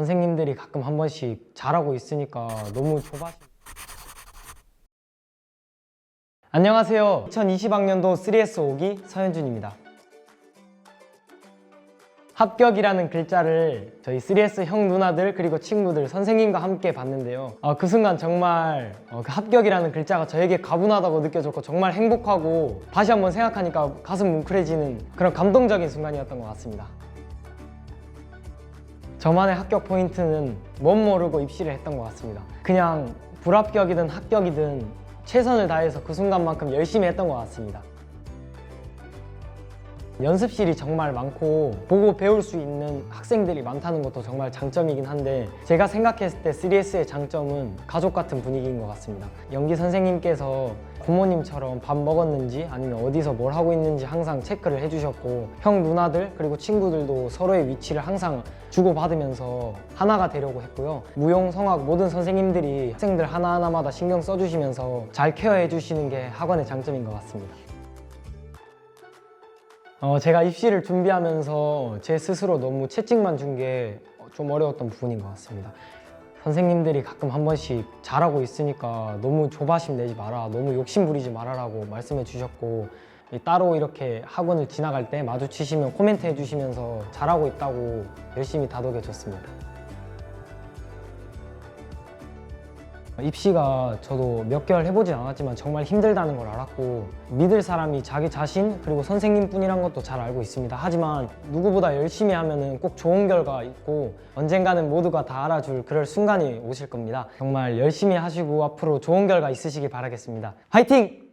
선생님들이 가끔 한 번씩 잘하고 있으니까 너무 조바심. 안녕하세요. 2020학년도 3S 5기 서현준입니다. 합격이라는 글자를 저희 3S 형 누나들 그리고 친구들 선생님과 함께 봤는데요. 아, 그 순간 정말 어, 그 합격이라는 글자가 저에게 가분하다고 느껴졌고 정말 행복하고 다시 한번 생각하니까 가슴 뭉클해지는 그런 감동적인 순간이었던 것 같습니다. 저만의 합격 포인트는 멋 모르고 입시를 했던 것 같습니다. 그냥 불합격이든 합격이든 최선을 다해서 그 순간만큼 열심히 했던 것 같습니다. 연습실이 정말 많고 보고 배울 수 있는 학생들이 많다는 것도 정말 장점이긴 한데 제가 생각했을 때 3S의 장점은 가족 같은 분위기인 것 같습니다. 연기 선생님께서 부모님처럼 밥 먹었는지 아니면 어디서 뭘 하고 있는지 항상 체크를 해주셨고 형 누나들 그리고 친구들도 서로의 위치를 항상 주고받으면서 하나가 되려고 했고요. 무용, 성악 모든 선생님들이 학생들 하나하나마다 신경 써주시면서 잘 케어해 주시는 게 학원의 장점인 것 같습니다. 어, 제가 입시를 준비하면서 제 스스로 너무 채찍만 준 게 좀 어려웠던 부분인 것 같습니다. 선생님들이 가끔 한 번씩 잘하고 있으니까 너무 조바심 내지 마라, 너무 욕심 부리지 말아라고 말씀해 주셨고 이 따로 이렇게 학원을 지나갈 때 마주치시면 코멘트 해주시면서 잘하고 있다고 열심히 다독여 줬습니다. 입시가 저도 몇 개월 해보진 않았지만 정말 힘들다는 걸 알았고 믿을 사람이 자기 자신 그리고 선생님뿐이란 것도 잘 알고 있습니다. 하지만 누구보다 열심히 하면은 꼭 좋은 결과 있고 언젠가는 모두가 다 알아줄 그럴 순간이 오실 겁니다. 정말 열심히 하시고 앞으로 좋은 결과 있으시길 바라겠습니다. 화이팅!